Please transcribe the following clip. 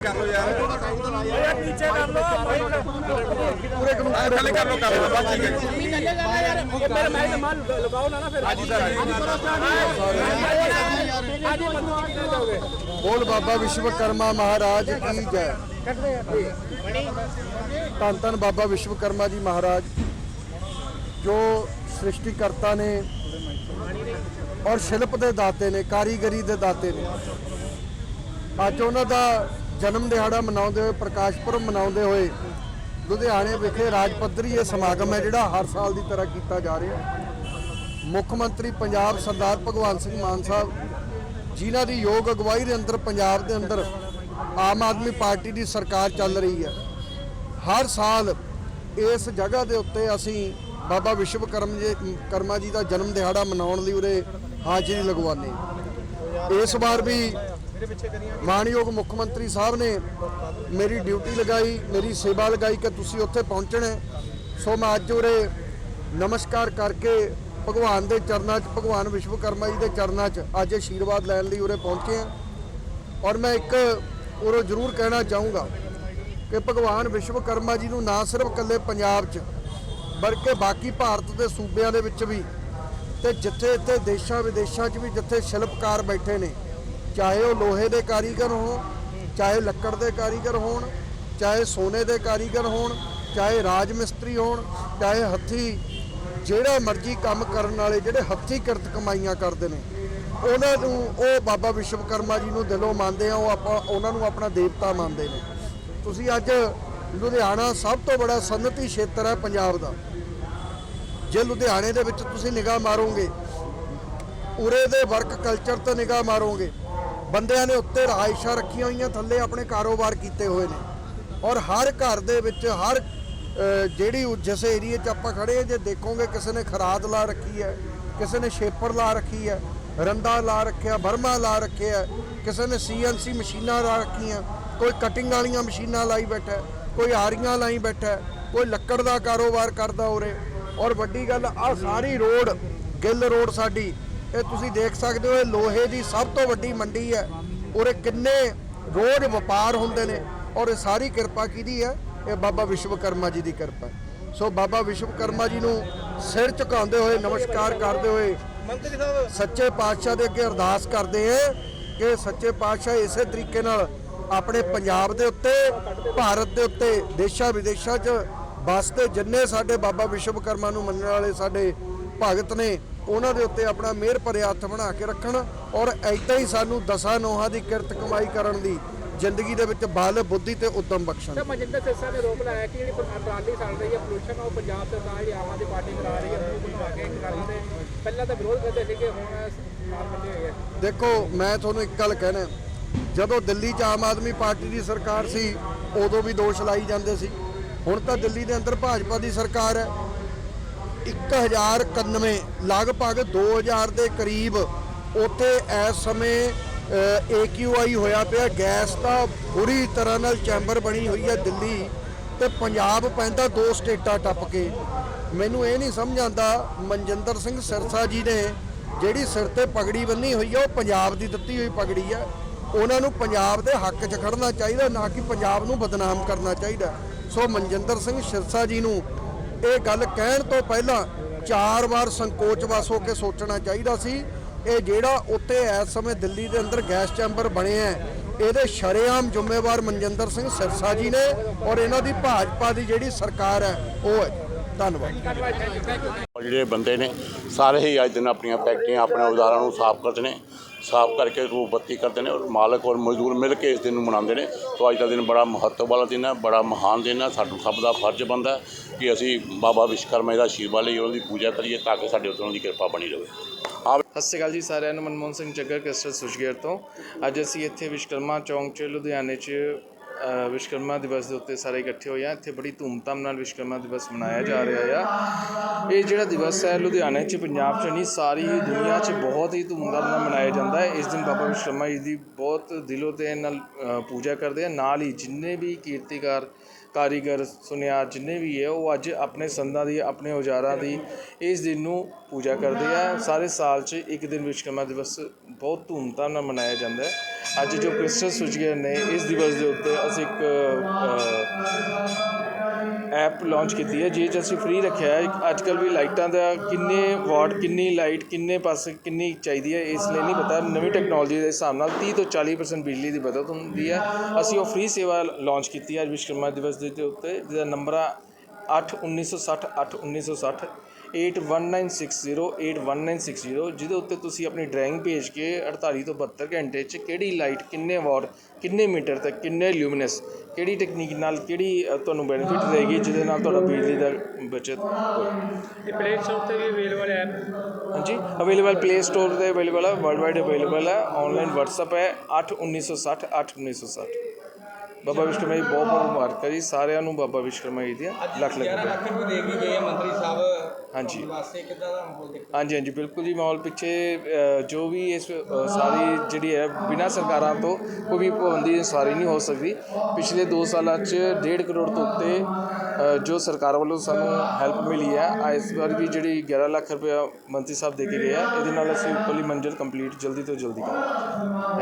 ਕਰ ਲੋ ਯਾਰ। ਯਾਰ ਨੀਚੇ ਕਰ ਲੋ ਪੂਰੇ ਕਾਨੂੰਨ ਥੱਲੇ ਕਰ ਲੋ ਕਰ ਲੋ ਬਸ ਠੀਕ ਹੈ। ਮੇਰੇ ਮੈਂ ਮਾਲ ਲਗਾਓ ਨਾ ਨਾ ਫਿਰ। ਹਾਂਜੀ ਸਰ। ਅੱਜ ਬੰਦੂਕ ਕਿੱਥੇ ਦੋਗੇ ਬੋਲ ਬਾਬਾ ਵਿਸ਼ਵਕਰਮਾ ਮਹਾਰਾਜ ਕੀ ਜੈ। ਧੰਨ ਧੰਨ ਬਾਬਾ ਵਿਸ਼ਵਕਰਮਾ ਜੀ ਮਹਾਰਾਜ ਜੋ ਸ੍ਰਿਸ਼ਟੀਕਰਤਾ ਨੇ ਔਰ ਸ਼ਿਲਪ ਦੇ ਦਾਤੇ ਨੇ ਕਾਰੀਗਰੀ ਦੇ ਦਾਤੇ ਨੇ। ਅੱਜ ਉਹਨਾਂ ਦਾ ਜਨਮ ਦਿਹਾੜਾ ਮਨਾਉਂਦੇ ਹੋਏ, ਪ੍ਰਕਾਸ਼ ਪੁਰਬ ਮਨਾਉਂਦੇ ਹੋਏ ਲੁਧਿਆਣੇ ਵਿਖੇ ਰਾਜ ਪੱਧਰੀ ਇਹ ਸਮਾਗਮ ਹੈ, ਜਿਹੜਾ ਹਰ ਸਾਲ ਦੀ ਤਰ੍ਹਾਂ ਕੀਤਾ ਜਾ ਰਿਹਾ ਹੈ ਮੁੱਖ ਮੰਤਰੀ ਪੰਜਾਬ ਸਰਦਾਰ ਭਗਵੰਤ ਸਿੰਘ ਮਾਨ ਸਾਹਿਬ ਜਿਨ੍ਹਾਂ ਦੀ ਯੋਗ ਅਗਵਾਈ ਦੇ ਅੰਦਰ, ਪੰਜਾਬ ਦੇ ਅੰਦਰ ਆਮ ਆਦਮੀ ਪਾਰਟੀ ਦੀ ਸਰਕਾਰ ਚੱਲ ਰਹੀ ਹੈ ਹਰ ਸਾਲ ਇਸ ਜਗ੍ਹਾ ਦੇ ਉੱਤੇ ਅਸੀਂ ਬਾਬਾ ਵਿਸ਼ਵਕਰਮ ਜੀ, ਕਰਮਾ ਜੀ ਦਾ ਜਨਮ ਦਿਹਾੜਾ ਮਨਾਉਣ ਲਈ ਉਰੇ ਹਾਜ਼ਰੀ ਲਗਵਾਉਂਦੇ ਹਾਂ। ਇਸ ਵਾਰ ਵੀ ਮਾਨਯੋਗ ਮੁੱਖ ਮੰਤਰੀ ਸਾਹਿਬ ਨੇ ਮੇਰੀ ਡਿਊਟੀ ਲਗਾਈ, ਮੇਰੀ ਸੇਵਾ ਲਗਾਈ ਕਿ ਤੁਸੀਂ ਉੱਥੇ ਪਹੁੰਚਣਾ। ਸੋ ਮੈਂ ਅੱਜ ਉਰੇ ਨਮਸਕਾਰ ਕਰਕੇ ਭਗਵਾਨ ਦੇ ਚਰਨਾਂ 'ਚ, ਭਗਵਾਨ ਵਿਸ਼ਵਕਰਮਾ ਜੀ ਦੇ ਚਰਨਾਂ 'ਚ ਅੱਜ ਆਸ਼ੀਰਵਾਦ ਲੈਣ ਲਈ ਉਰੇ ਪਹੁੰਚੇ ਹਾਂ। ਔਰ ਮੈਂ ਇੱਕ ਉਰੋਂ ਜ਼ਰੂਰ ਕਹਿਣਾ ਚਾਹੂੰਗਾ ਕਿ ਭਗਵਾਨ ਵਿਸ਼ਵਕਰਮਾ ਜੀ ਨੂੰ ਨਾ ਸਿਰਫ ਇਕੱਲੇ ਪੰਜਾਬ 'ਚ, ਬਲਕਿ ਬਾਕੀ ਭਾਰਤ ਦੇ ਸੂਬਿਆਂ ਦੇ ਵਿੱਚ ਵੀ ਤੇ ਜਿੱਥੇ ਇੱਥੇ ਦੇਸ਼ਾਂ ਵਿਦੇਸ਼ਾਂ 'ਚ ਵੀ ਜਿੱਥੇ ਸ਼ਿਲਪਕਾਰ ਬੈਠੇ ਨੇ ਚਾਹੇ ਉਹ ਲੋਹੇ ਦੇ ਕਾਰੀਗਰ ਹੋਣ, ਚਾਹੇ ਲੱਕੜ ਦੇ ਕਾਰੀਗਰ ਹੋਣ, ਚਾਹੇ ਸੋਨੇ ਦੇ ਕਾਰੀਗਰ ਹੋਣ, ਚਾਹੇ ਰਾਜ ਮਿਸਤਰੀ ਹੋਣ, ਚਾਹੇ ਹੱਥੀ, ਜਿਹੜਾ ਮਰਜ਼ੀ ਕੰਮ ਕਰਨ ਵਾਲੇ ਜਿਹੜੇ ਹੱਥੀ ਕਿਰਤ ਕਮਾਈਆਂ ਕਰਦੇ ਨੇ, ਉਹਨਾਂ ਨੂੰ ਉਹ ਬਾਬਾ ਵਿਸ਼ਵਕਰਮਾ ਜੀ ਨੂੰ ਦਿਲੋਂ ਮੰਨਦੇ ਆ, ਉਹ ਆਪਾਂ, ਉਹਨਾਂ ਨੂੰ ਆਪਣਾ ਦੇਵਤਾ ਮੰਨਦੇ ਨੇ। ਤੁਸੀਂ ਅੱਜ ਲੁਧਿਆਣਾ ਸਭ ਤੋਂ ਬੜਾ ਸਨਅਤੀ ਖੇਤਰ ਹੈ ਪੰਜਾਬ ਦਾ। ਜੇ ਲੁਧਿਆਣੇ ਦੇ ਵਿੱਚ ਤੁਸੀਂ ਨਿਗਾਹ ਮਾਰੋਗੇ, ਉਰੇ ਦੇ ਵਰਕ ਕਲਚਰ ਤੇ ਨਿਗਾਹ ਮਾਰੋਗੇ ਬੰਦਿਆਂ ਨੇ ਉੱਤੇ ਰਹਾਇਸ਼ਾਂ ਰੱਖੀਆਂ ਹੋਈਆਂ, ਥੱਲੇ ਆਪਣੇ ਕਾਰੋਬਾਰ ਕੀਤੇ ਹੋਏ ਨੇ। ਔਰ ਹਰ ਘਰ ਦੇ ਵਿੱਚ, ਹਰ ਜਿਹੜੀ ਜਿਸ ਏਰੀਏ 'ਚ ਆਪਾਂ ਖੜੇ ਹਾਂ, ਜੇ ਦੇਖੋਗੇ ਕਿਸੇ ਨੇ ਖਰਾਦ ਲਾ ਰੱਖੀ ਹੈ, ਕਿਸੇ ਨੇ ਸ਼ੇਪਰ ਲਾ ਰੱਖੀ ਹੈ ਰੰਦਾ ਲਾ ਰੱਖਿਆ, ਬਰਮਾ ਲਾ ਰੱਖਿਆ ਕਿਸੇ ਨੇ ਸੀਐਨਸੀ ਮਸ਼ੀਨਾਂ ਲਾ ਰੱਖੀਆਂ, ਕੋਈ ਕਟਿੰਗ ਵਾਲੀਆਂ ਮਸ਼ੀਨਾਂ ਲਾਈ ਬੈਠਾ ਕੋਈ ਆਰੀਆਂ ਲਾਈ ਬੈਠਾ ਕੋਈ ਲੱਕੜ ਦਾ ਕਾਰੋਬਾਰ ਕਰਦਾ ਉਰੇ। ਔਰ ਵੱਡੀ ਗੱਲ ਆ ਸਾਰੀ ਰੋਡ, ਗਿੱਲ ਰੋਡ ਸਾਡੀ ਇਹ ਤੁਸੀਂ ਦੇਖ ਸਕਦੇ ਹੋ ਇਹ ਲੋਹੇ ਦੀ ਸਭ ਤੋਂ ਵੱਡੀ ਮੰਡੀ ਹੈ। ਉਰੇ ਕਿੰਨੇ ਰੋਜ਼ ਵਪਾਰ ਹੁੰਦੇ ਨੇ। ਔਰ ਇਹ ਸਾਰੀ ਕਿਰਪਾ ਕਿਹਦੀ ਹੈ? ਇਹ ਬਾਬਾ ਵਿਸ਼ਵਕਰਮਾ ਜੀ ਦੀ ਕਿਰਪਾ। ਸੋ ਬਾਬਾ ਵਿਸ਼ਵਕਰਮਾ ਜੀ ਨੂੰ ਸਿਰ ਝੁਕਾਉਂਦੇ ਹੋਏ ਨਮਸਕਾਰ ਕਰਦੇ ਹੋਏ ਮੰਤਰੀ ਸਾਹਿਬ। ਸੱਚੇ ਪਾਤਸ਼ਾਹ ਦੇ ਅੱਗੇ ਅਰਦਾਸ ਕਰਦੇ ਹਾਂ ਕਿ ਸੱਚੇ ਪਾਤਸ਼ਾਹ ਇਸੇ ਤਰੀਕੇ ਨਾਲ ਆਪਣੇ ਪੰਜਾਬ ਦੇ ਉੱਤੇ ਭਾਰਤ ਦੇ ਉੱਤੇ ਦੇਸ਼ਾਂ ਵਿਦੇਸ਼ਾਂ 'ਚ ਵਸਦੇ ਜਿੰਨੇ ਸਾਡੇ ਬਾਬਾ ਵਿਸ਼ਵਕਰਮਾ ਨੂੰ ਮੰਨਣ ਵਾਲੇ ਸਾਡੇ ਭਗਤ ਨੇ ਉਹਨਾਂ ਦੇ ਉੱਤੇ ਆਪਣਾ ਮਿਹਰ ਭਰਿਆ ਹੱਥ ਬਣਾ ਕੇ ਰੱਖਣ ਔਰ ਐਦਾਂ ਹੀ ਸਾਨੂੰ ਦਸਾਂ ਨੋਹਾਂ ਦੀ ਕਿਰਤ ਕਮਾਈ ਕਰਨ ਦੀ ਜ਼ਿੰਦਗੀ ਦੇ ਵਿੱਚ ਬਲ ਬੁੱਧੀ ਤੇ ਉਦਮ ਬਖਸ਼ਣ ਤਾਂ ਮਨਜਿੰਦਰ ਸਿਰਸਾ ਨੇ ਰੋਕ ਲਾਇਆ ਕਿ ਜਿਹੜੀ ਪਰਾਲੀ ਚੱਲ ਰਹੀ ਹੈ ਪੋਲੂਸ਼ਨ ਉਹ ਪੰਜਾਬ ਸਰਕਾਰ ਜਿਹੜੀ ਆਮ ਆਦਮੀ ਪਾਰਟੀ ਕਰਾ ਰਹੀ ਹੈ ਮੂੰਹ ਬਣਵਾ ਕੇ ਕਰਾ ਤੇ ਪਹਿਲਾਂ ਤਾਂ ਵਿਰੋਧ ਕਰਦੇ ਸੀਗੇ ਹੁਣ ਨਾਲ ਬੰਦੇ ਹੋਏ ਦੇਖੋ ਮੈਂ ਤੁਹਾਨੂੰ ਇੱਕ ਗੱਲ ਕਹਿਣਾ ਜਦੋਂ ਦਿੱਲੀ 'ਚ ਆਮ ਆਦਮੀ ਪਾਰਟੀ ਦੀ ਸਰਕਾਰ ਸੀ ਉਦੋਂ ਵੀ ਦੋਸ਼ ਲਾਈ ਜਾਂਦੇ ਸੀ। ਹੁਣ ਤਾਂ ਦਿੱਲੀ ਦੇ ਅੰਦਰ ਭਾਜਪਾ ਦੀ ਸਰਕਾਰ ਹੈ 1091 ਲਗਭਗ 2000 ਦੇ ਕਰੀਬ ਉੱਥੇ ਇਸ ਸਮੇਂ ਏਕਿਊਆਈ ਹੋਇਆ ਪਿਆ। ਗੈਸ ਦਾ ਬੁਰੀ ਤਰ੍ਹਾਂ ਨਾਲ ਚੈਂਬਰ ਬਣੀ ਹੋਈ ਹੈ ਦਿੱਲੀ ਤੇ ਪੰਜਾਬ ਪੈਂਦਾ ਦੋ ਸਟੇਟਾਂ ਟੱਪ ਕੇ। ਮੈਨੂੰ ਇਹ ਨਹੀਂ ਸਮਝ ਆਉਂਦਾ, ਮਨਜਿੰਦਰ ਸਿੰਘ ਸਿਰਸਾ ਜੀ ਨੇ ਜਿਹੜੀ ਸਿਰ ਤੇ ਪਗੜੀ ਬੰਨੀ ਹੋਈ ਹੈ ਉਹ ਪੰਜਾਬ ਦੀ ਦਿੱਤੀ ਹੋਈ ਪਗੜੀ ਹੈ ਉਹਨਾਂ ਨੂੰ ਪੰਜਾਬ ਦੇ ਹੱਕ 'ਚ ਖੜਨਾ ਚਾਹੀਦਾ, ਨਾ ਕਿ ਪੰਜਾਬ ਨੂੰ ਬਦਨਾਮ ਕਰਨਾ ਚਾਹੀਦਾ। ਸੋ ਮਨਜਿੰਦਰ ਸਿੰਘ ਸਿਰਸਾ ਜੀ ਨੂੰ ਇਹ ਗੱਲ ਕਹਿਣ ਤੋਂ ਪਹਿਲਾਂ ਚਾਰ ਵਾਰ ਸੰਕੋਚ ਵਸ ਹੋ ਕੇ ਸੋਚਣਾ ਚਾਹੀਦਾ ਸੀ। ਇਹ ਜਿਹੜਾ ਉੱਤੇ ਇਸ ਸਮੇਂ ਦਿੱਲੀ ਦੇ ਅੰਦਰ ਗੈਸ ਚੈਂਬਰ ਬਣਿਆ ਹੈ, ਇਹਦੇ ਸ਼ਰੇਆਮ ਜ਼ਿੰਮੇਵਾਰ ਮਨਜਿੰਦਰ ਸਿੰਘ ਸਿਰਸਾ ਜੀ ਨੇ ਔਰ ਇਹਨਾਂ ਦੀ ਭਾਜਪਾ ਦੀ ਜਿਹੜੀ ਸਰਕਾਰ ਹੈ ਉਹ ਹੈ। ਧੰਨਵਾਦ। ਜਿਹੜੇ ਬੰਦੇ ਨੇ ਸਾਰੇ ਹੀ ਅੱਜ ਦਿਨ ਆਪਣੀਆਂ ਫੈਕਟਰੀਆਂ ਆਪਣੇ ਔਜ਼ਾਰਾਂ ਨੂੰ ਸਾਫ਼ ਕਰਦੇ ਨੇ। ਸਾਫ਼ ਕਰਕੇ ਰੂਪ ਬੱਤੀ ਕਰਦੇ ਨੇ ਔਰ ਮਾਲਕ ਔਰ ਮਜ਼ਦੂਰ ਮਿਲ ਕੇ ਇਸ ਦਿਨ ਨੂੰ ਮਨਾਉਂਦੇ ਨੇ। ਸੋ ਅੱਜ ਦਾ ਦਿਨ ਬੜਾ ਮਹੱਤਵ ਵਾਲਾ ਦਿਨ ਹੈ, ਬੜਾ ਮਹਾਨ ਦਿਨ ਹੈ। ਸਾਨੂੰ ਸਭ ਦਾ ਫਰਜ਼ ਬਣਦਾ ਕਿ ਅਸੀਂ ਬਾਬਾ ਵਿਸ਼ਵਕਰਮਾ ਦਾ ਆਸ਼ੀਰਵਾਦ ਲਈ ਉਹਨਾਂ ਦੀ ਪੂਜਾ ਕਰੀਏ ਤਾਂ ਕਿ ਸਾਡੇ ਉੱਤੇ ਉਹਨਾਂ ਦੀ ਕਿਰਪਾ ਬਣੀ ਰਹੇ। ਆ ਸਤਿ ਸ਼੍ਰੀ ਅਕਾਲ ਜੀ ਸਾਰਿਆਂ ਨੂੰ, ਮਨਮੋਹਨ ਸਿੰਘ ਜੱਗਰ ਕਸਟਰ ਸੁਸ਼ਗੇਰ ਤੋਂ। ਅੱਜ ਅਸੀਂ ਇੱਥੇ ਵਿਸ਼ਕਰਮਾ ਚੌਂਕ 'ਚ ਲੁਧਿਆਣੇ 'ਚ ਵਿਸ਼ਕਰਮਾ ਦਿਵਸ ਦੇ ਉੱਤੇ ਸਾਰੇ ਇਕੱਠੇ ਹੋਏ ਆ। ਇੱਥੇ ਬੜੀ ਧੂਮਧਾਮ ਨਾਲ ਵਿਸ਼ਕਰਮਾ ਦਿਵਸ ਮਨਾਇਆ ਜਾ ਰਿਹਾ ਆ। ਇਹ ਜਿਹੜਾ ਦਿਵਸ ਹੈ ਲੁਧਿਆਣੇ 'ਚ, ਪੰਜਾਬ 'ਚ ਨਹੀਂ, ਸਾਰੀ ਦੁਨੀਆ 'ਚ ਬਹੁਤ ਹੀ ਧੂਮਧਾਮ ਨਾਲ ਮਨਾਇਆ ਜਾਂਦਾ ਹੈ। ਇਸ ਦਿਨ ਬਾਬਾ ਵਿਸ਼ਕਰਮਾ ਜੀ ਦੀ ਬਹੁਤ ਦਿਲੋਂ ਤੇ ਨਾਲ ਪੂਜਾ ਕਰਦੇ ਆ। ਨਾਲ ਹੀ ਜਿੰਨੇ ਵੀ ਕੀਰਤੀਕਾਰ ਕਾਰੀਗਰ ਸੁਨਿਆਰ ਜਿੰਨੇ ਵੀ ਹੈ, ਉਹ ਅੱਜ ਆਪਣੇ ਸੰਦਾਂ ਦੀ, ਆਪਣੇ ਔਜ਼ਾਰਾਂ ਦੀ ਇਸ ਦਿਨ ਨੂੰ ਪੂਜਾ ਕਰਦੇ ਆ। ਸਾਰੇ ਸਾਲ 'ਚ ਇੱਕ ਦਿਨ ਵਿਸ਼ਵਕਰਮਾ ਦਿਵਸ ਬਹੁਤ ਧੂਮਧਾਮ ਨਾਲ ਮਨਾਇਆ ਜਾਂਦਾ ਹੈ। ਅੱਜ ਜੋ ਕ੍ਰਿਸਟਲ ਸੁਚਗੇਅਰ ਨੇ, ਇਸ ਦਿਵਸ ਦੇ ਉੱਤੇ ਅਸੀਂ ਇੱਕ ਐਪ ਲਾਂਚ ਕੀਤੀ ਹੈ ਜਿਹਦੇ 'ਚ ਅਸੀਂ ਫ੍ਰੀ ਰੱਖਿਆ ਹੈ ਅੱਜ ਕੱਲ੍ਹ ਵੀ ਲਾਈਟਾਂ ਦਾ ਕਿੰਨੇ ਵਾਟ ਕਿੰਨੀ ਲਾਈਟ ਕਿੰਨੇ ਪਾਸੇ, ਕਿੰਨੀ ਚਾਹੀਦੀ ਹੈ, ਇਸ ਲਈ ਨਹੀਂ ਪਤਾ। ਨਵੀਂ ਟੈਕਨੋਲੋਜੀ ਦੇ ਹਿਸਾਬ ਨਾਲ 30 ਤੋਂ 40% ਬਿਜਲੀ ਦੀ ਬਚਤ ਹੁੰਦੀ ਹੈ। ਅਸੀਂ ਉਹ ਫ੍ਰੀ ਸੇਵਾ ਲਾਂਚ ਕੀਤੀ ਹੈ ਅੱਜ ਵਿਸ਼ਵਕਰਮਾ ਦਿਵਸ ਦੇ ਦੇ ਉੱਤੇ, ਜਿਹਦਾ ਨੰਬਰ ਆ 81960 81960 8196081960 ਜਿਹਦੇ ਉੱਤੇ ਤੁਸੀਂ ਆਪਣੀ ਡਰਾਇੰਗ ਭੇਜ ਕੇ 48 ਤੋਂ 72 ਘੰਟੇ 'ਚ ਕਿਹੜੀ ਲਾਈਟ ਕਿੰਨੇ ਵਾਟ ਕਿੰਨੇ ਮੀਟਰ ਤੱਕ ਕਿੰਨੇ ਲਿਊਮੀਨਸ ਕਿਹੜੀ ਟੈਕਨੀਕ ਨਾਲ ਕਿਹੜੀ ਤੁਹਾਨੂੰ ਬੈਨੀਫਿਟ ਰਹੇਗੀ ਜਿਹਦੇ ਨਾਲ ਤੁਹਾਡਾ ਬਿਜਲੀ ਦਾ ਬਚਤ ਹੋਏ। ਇਹ ਪਲੇ ਸਟੋਰ ਤੇ ਵੀ ਅਵੇਲੇਬਲ ਹੈ। ਹਾਂਜੀ ਅਵੇਲੇਬਲ ਪਲੇ ਸਟੋਰ ਤੇ ਅਵੇਲੇਬਲ ਹੈ ਵਰਲਡ ਵਾਈਡ ਅਵੇਲੇਬਲ ਹੈ ਆਨਲਾਈਨ WhatsApp ਹੈ 81960 81960 ਬਾਬਾ ਵਿਸ਼ਕਰਮਾ ਜੀ ਬਹੁਤ ਬਹੁਤ ਮੁਬਾਰਕਾਂ ਜੀ ਸਾਰਿਆਂ ਨੂੰ ਬਾਬਾ ਵਿਸ਼ਕਰਮਾ ਜੀ ਦੀਆਂ ਲੱਖ ਲੱਖ 11 ਮੁਬਾਰਕਾਂ। ਲੱਖ ਵੀ ਦੇ ਕੇ ਗਏ ਮੰਤਰੀ ਸਾਹਿਬ। ਹਾਂਜੀ। ਵਾਸਤੇ ਕਿੱਦਾਂ ਦਾ ਮਾਹੌਲ ਦੇਖ ਹਾਂਜੀ ਹਾਂਜੀ ਬਿਲਕੁਲ ਜੀ ਮਾਹੌਲ ਪਿੱਛੇ ਅ, ਜੋ ਵੀ ਇਸ ਅ, ਸਾਰੀ ਜਿਹੜੀ ਹੈ ਬਿਨਾਂ ਸਰਕਾਰਾਂ ਤੋਂ ਕੋਈ ਵੀ ਭਵਨ ਦੀ ਸਵਾਰੀ ਨਹੀਂ ਹੋ ਸਕਦੀ। ਪਿਛਲੇ 2 ਸਾਲਾਂ 'ਚ 1.5 ਕਰੋੜ ਤੋਂ ਉੱਤੇ ਅ, ਜੋ ਸਰਕਾਰ ਵੱਲੋਂ ਸਾਨੂੰ ਹੈਲਪ ਮਿਲੀ ਹੈ ਆ ਇਸ ਵਾਰ ਵੀ ਜਿਹੜੀ 11 ਲੱਖ ਰੁਪਇਆ ਮੰਤਰੀ ਸਾਹਿਬ ਦੇ ਕੇ ਗਏ ਆ ਇਹਦੇ ਨਾਲ ਅਸੀਂ ਉੱਪਰਲੀ ਮੰਜ਼ਿਲ ਕੰਪਲੀਟ ਜਲਦੀ ਤੋਂ ਜਲਦੀ ਕਰਾਂਗੇ।